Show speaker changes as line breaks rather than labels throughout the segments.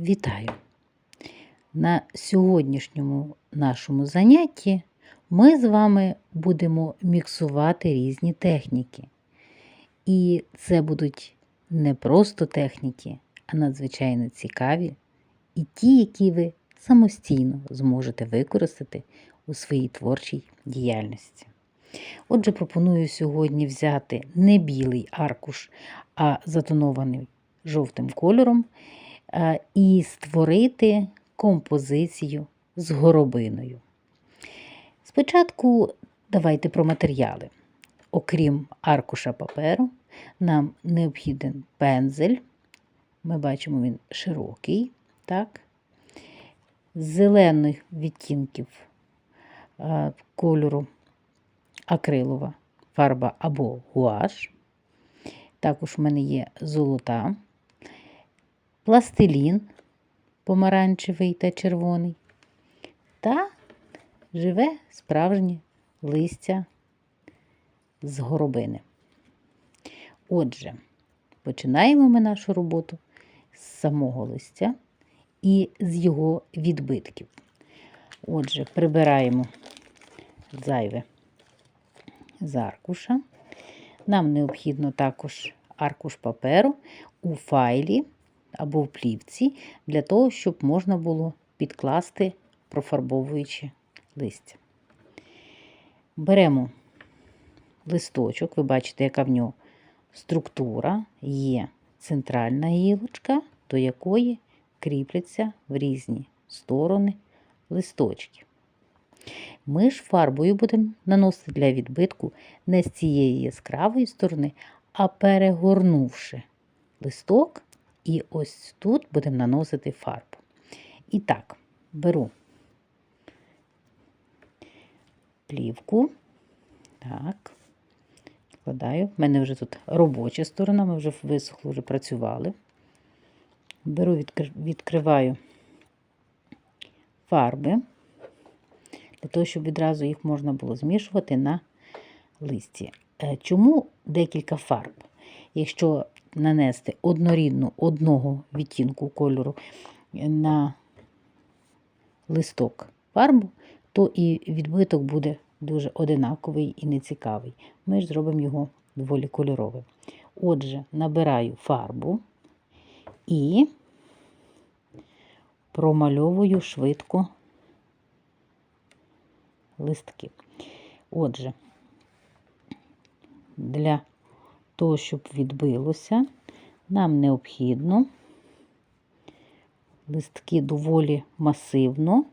Вітаю! На сьогоднішньому нашому занятті ми з вами будемо міксувати різні техніки. І це будуть не просто техніки, а надзвичайно цікаві і ті, які ви самостійно зможете використати у своїй творчій діяльності. Отже, пропоную сьогодні взяти не білий аркуш, а затонований жовтим кольором і створити композицію з горобиною. Спочатку давайте про матеріали. Окрім аркуша паперу, нам необхіден пензель. Ми бачимо, він широкий, так? зелених відтінків е, кольору акрилова фарба або гуаш. Також в мене є золота, пластилін помаранчевий та червоний, та живе справжнє листя з горобини. Отже, починаємо ми нашу роботу з самого листя і з його відбитків. Отже, прибираємо зайве з аркуша. Нам необхідно також аркуш паперу у файлі або в плівці, для того, щоб можна було підкласти, профарбовуючи листя. Беремо листочок, ви бачите, яка в нього структура, є центральна гілочка, до якої кріпляться в різні сторони листочки. Ми ж фарбою будемо наносити для відбитку не з цієї яскравої сторони, а перегорнувши листок, і ось тут будемо наносити фарбу. І так, беру плівку, так, складаю. У мене вже тут робоча сторона, ми вже висохло, вже працювали. Беру, відкриваю фарби для того, щоб відразу їх можна було змішувати на листі. Е, чому декілька фарб? Якщо нанести однорідну одного відтінку кольору на листок фарбу, то і відбиток буде дуже одинаковий і нецікавий. Ми ж зробимо його доволі кольоровим. Отже, набираю фарбу і промальовую швидко листки. Отже, для того, щоб відбилося, нам необхідно листки доволі масивно,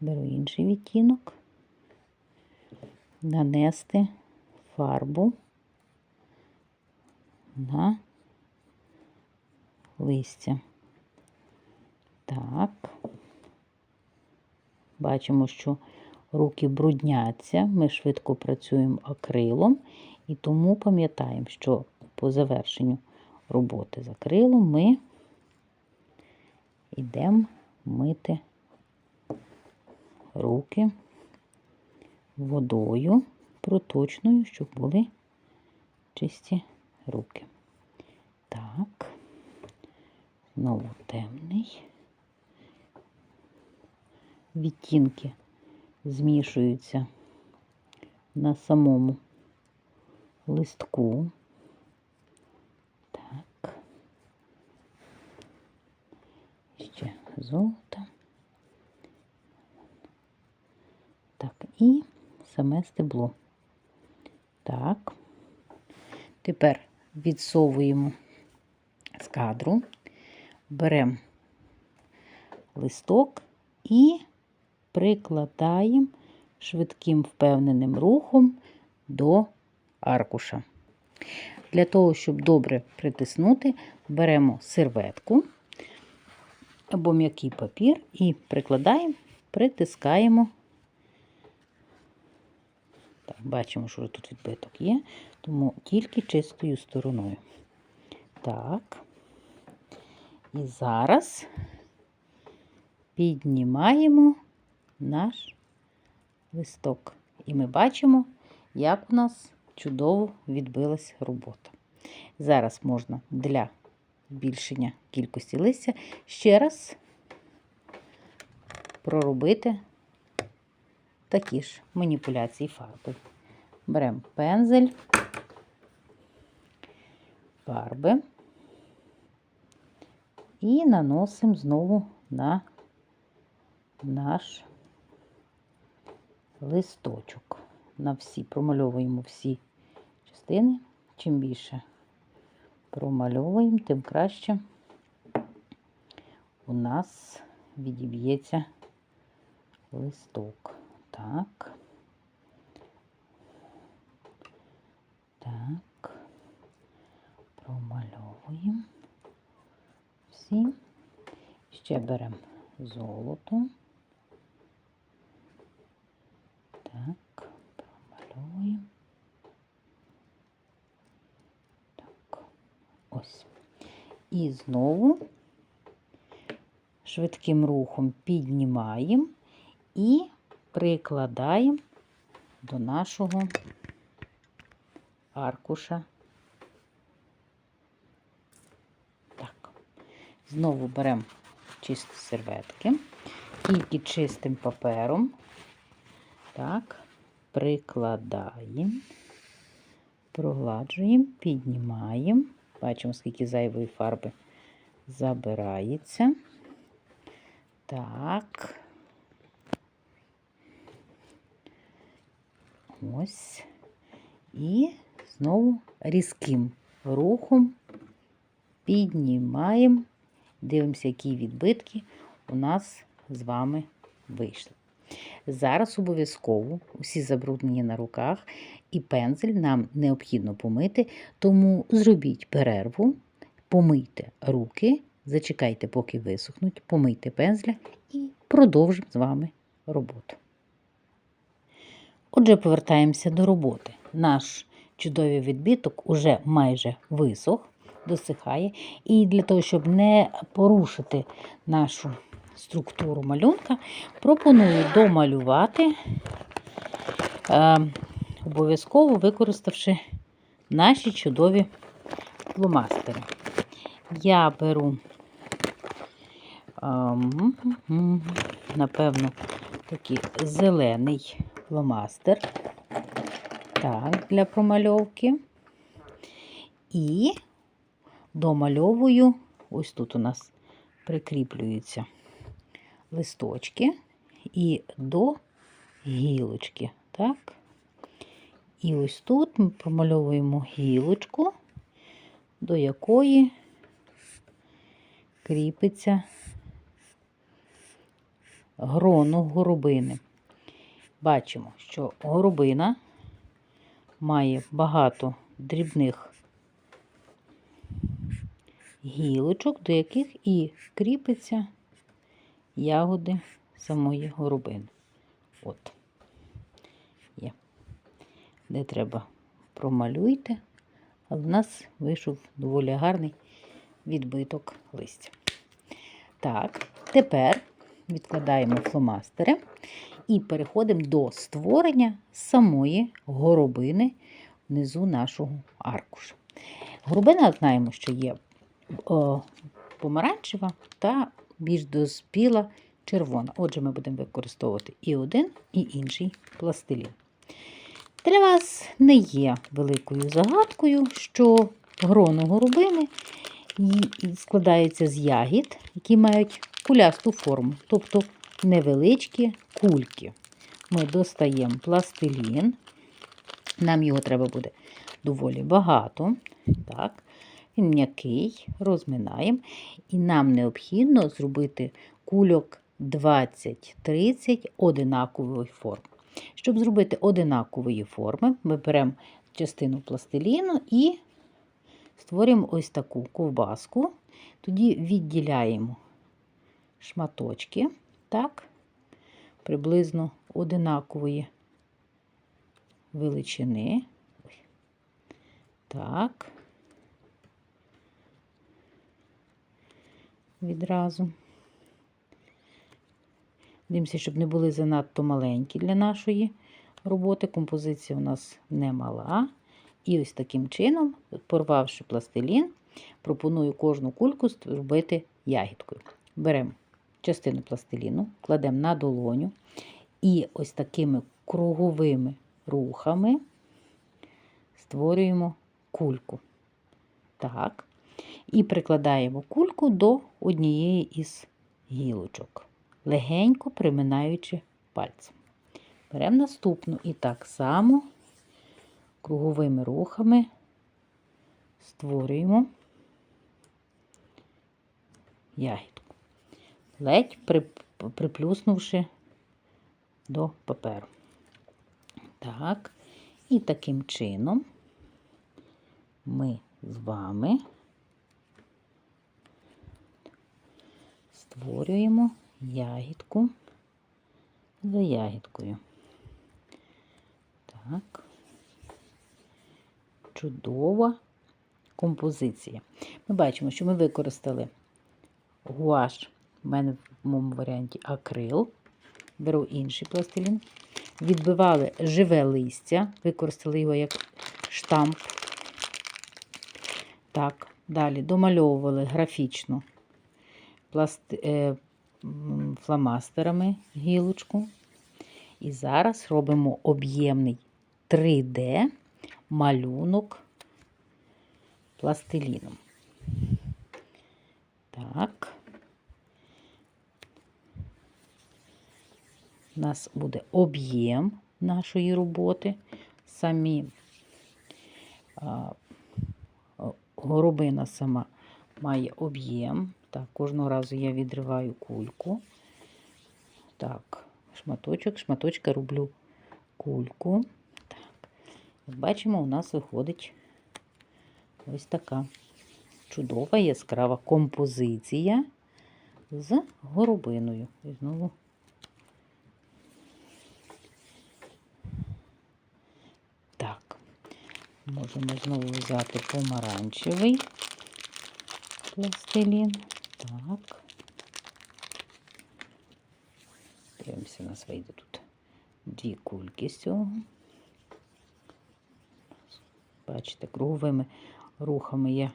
беру інший відтінок, нанести фарбу на листя. Так, бачимо, що руки брудняться, ми швидко працюємо акрилом, і тому пам'ятаємо, що по завершенню роботи з акрилом ми йдемо мити руки водою проточною, щоб були чисті руки. Так, знову темний. Відтінки змішуються на самому листку. Так, ще золото. Так, і саме стебло. Так, тепер відсовуємо з кадру, беремо листок і прикладаємо швидким впевненим рухом до аркуша. Для того, щоб добре притиснути, беремо серветку або м'який папір і прикладаємо, притискаємо. Так, Бачимо, що тут відбиток є, тому тільки чистою стороною. Так, і зараз піднімаємо наш листок. І ми бачимо, як у нас чудово відбилась робота. Зараз можна для збільшення кількості листя, ще раз проробити такі ж маніпуляції фарби. Беремо пензель, фарби і наносимо знову на наш листочок. На всі, промальовуємо всі частини. Чим більше промальовуємо, тим краще у нас відіб'ється листок. Так. Так. Промальовуємо всі. Ще беремо золото. Так, промальовуємо. Так, ось. І знову швидким рухом піднімаємо і прикладаємо до нашого аркуша. Так. Знову беремо чисті серветки, тільки чистим папером. Так, прикладаємо, прогладжуємо, піднімаємо. Бачимо, скільки зайвої фарби забирається. Так. Ось. І знову різким рухом піднімаємо, дивимося, які відбитки у нас з вами вийшли. Зараз обов'язково усі забруднені на руках і пензель нам необхідно помити, тому зробіть перерву, помийте руки, зачекайте, поки висохнуть, помийте пензля і продовжимо з вами роботу. Отже, повертаємося до роботи. Наш чудовий відбиток уже майже висох, досихає. І для того, щоб не порушити нашу структуру малюнка, пропоную домалювати, е, обов'язково використавши наші чудові фломастери. Я беру, ем, напевно, такий зелений фломастер. Так, для промальовки. І домальовую, ось тут у нас прикріплюються листочки і до гілочки. Так? І ось тут ми промальовуємо гілочку, до якої кріпиться гроно горобини. Бачимо, що горобина має багато дрібних гілочок, до яких і кріпиться ягоди самої горобини. От. Є. Де треба промалюйте, а в нас вийшов доволі гарний відбиток листя. Так, тепер відкладаємо фломастери і переходимо до створення самої горобини внизу нашого аркуша. Горобина знаємо, що є о, помаранчева та більш доспіла червона. Отже, ми будемо використовувати і один, і інший пластилін. Для вас не є великою загадкою, що гроно горобини складається з ягід, які мають кулясту форму, тобто невеличкі кульки. Ми достаємо пластилін, нам його треба буде доволі багато. Так. Він м'який, розминаємо. І нам необхідно зробити кульок 20-30 одинакової форми. Щоб зробити одинакової форми, ми беремо частину пластиліну і створюємо ось таку ковбаску. Тоді відділяємо шматочки, так, приблизно одинакової величини. Так. Відразу. Дивимося, щоб не були занадто маленькі для нашої роботи. Композиція у нас не мала. І ось таким чином, порвавши пластилін, пропоную кожну кульку зробити ягідкою. Беремо частину пластиліну, кладемо на долоню і ось такими круговими рухами створюємо кульку. Так. І прикладаємо кульку до однієї із гілочок, легенько приминаючи пальцем. Беремо наступну і так само круговими рухами створюємо ягідку, ледь приплюснувши до паперу. Так, і таким чином ми з вами створюємо ягідку за ягідкою. Так, чудова композиція. Ми бачимо, що ми використали гуаш, в мене в моєму варіанті акрил, беру інший пластилін, відбивали живе листя, використали його як штамп. Так, далі домальовували графічно пласти, е, фломастерами гілочку. І зараз робимо об'ємний 3D малюнок пластиліном. Так. У нас буде об'єм нашої роботи. Самі а, горобина сама має об'єм. Так, кожного разу я відриваю кульку. Так, шматочок, шматочка роблю кульку. Так, як бачимо, у нас виходить ось така чудова яскрава композиція з горобиною. І знову так, можемо знову взяти помаранчевий пластилін. Так. Дивимося, у нас вийде тут дві кульки з цього. Бачите, круговими рухами я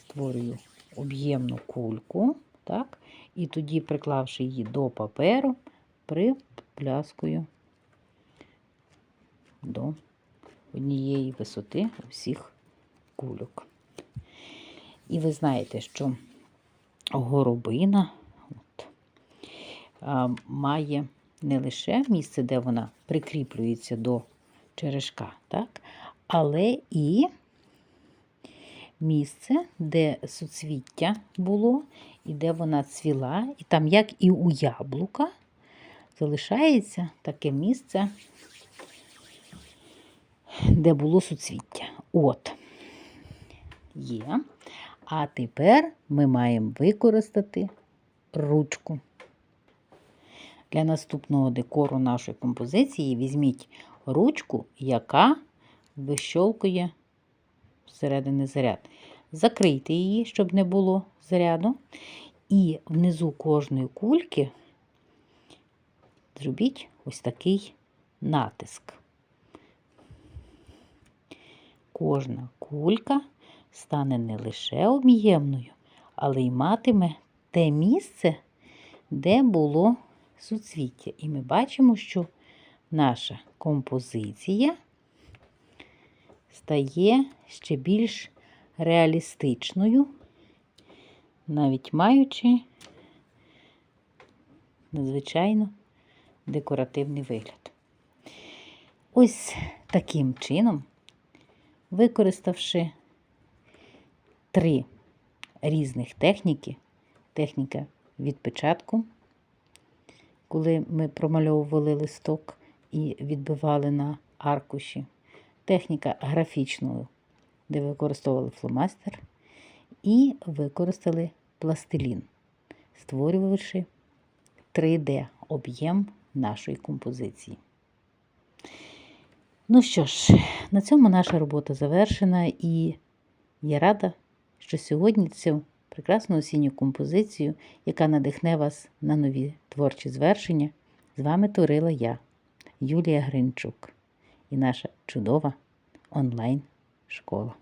створюю об'ємну кульку, так, і тоді, приклавши її до паперу, припляскую до однієї висоти усіх кульок. І ви знаєте, що горобина от, має не лише місце, де вона прикріплюється до черешка, так, але і місце, де суцвіття було, і де вона цвіла, і там, як і у яблука, залишається таке місце, де було суцвіття. От, є. А тепер ми маємо використати ручку. Для наступного декору нашої композиції візьміть ручку, яка вищолкує всередини заряд. Закрийте її, щоб не було заряду. І внизу кожної кульки зробіть ось такий натиск. Кожна кулька стане не лише об'ємною, але й матиме те місце, де було суцвіття. І ми бачимо, що наша композиція стає ще більш реалістичною, навіть маючи надзвичайно декоративний вигляд. Ось таким чином, використавши три різних техніки. Техніка відпечатку, коли ми промальовували листок і відбивали на аркуші. Техніка графічної, де використовували фломастер, і використали пластилін, створювавши 3D-об'єм нашої композиції. Ну що ж, на цьому наша робота завершена, і я рада що сьогодні цю прекрасну осінню композицію, яка надихне вас на нові творчі звершення, з вами творила я, Юлія Гринчук, і наша чудова онлайн-школа.